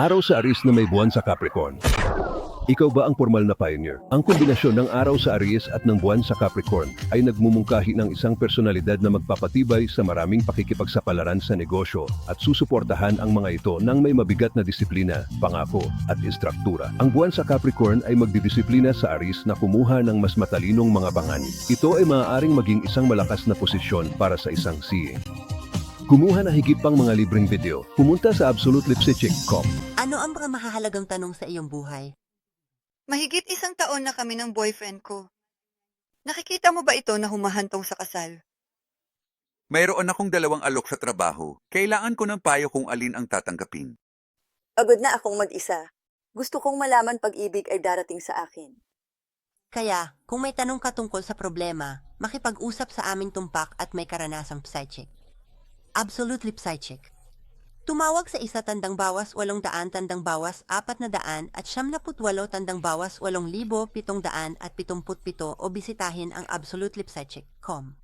Araw sa Aris na may buwan sa Capricorn. Ikaw ba ang formal na pioneer? Ang kombinasyon ng araw sa Aries at ng buwan sa Capricorn ay nagmumungkahi ng isang personalidad na magpapatibay sa maraming pakikipagsapalaran sa negosyo at susuportahan ang mga ito ng may mabigat na disiplina, pangako at istruktura. Ang buwan sa Capricorn ay magdidisiplina sa Aries na kumuha ng mas matalinong mga bangani. Ito ay maaaring maging isang malakas na posisyon para sa isang CA. Kumuha na higit pang mga libreng video. Pumunta sa absolutelipsycheck.com. Ano ang mga mahahalagang tanong sa iyong buhay? Mahigit isang taon na kami ng boyfriend ko. Nakikita mo ba ito na humahantong sa kasal? Mayroon akong dalawang alok sa trabaho. Kailangan ko ng payo kung alin ang tatanggapin. Pagod na akong mag-isa. Gusto kong malaman pag-ibig ay darating sa akin. Kaya, kung may tanong ka tungkol sa problema, makipag-usap sa aming tumpak at may karanasang psychic. Absolutely psychic. Tumawag sa isa tandang bawas walong daan tandang bawas apat na daan at siyam na putwalo tandang bawas walong libo pitong daan at pitumput pito o bisitahin ang absolutelypsychic.com.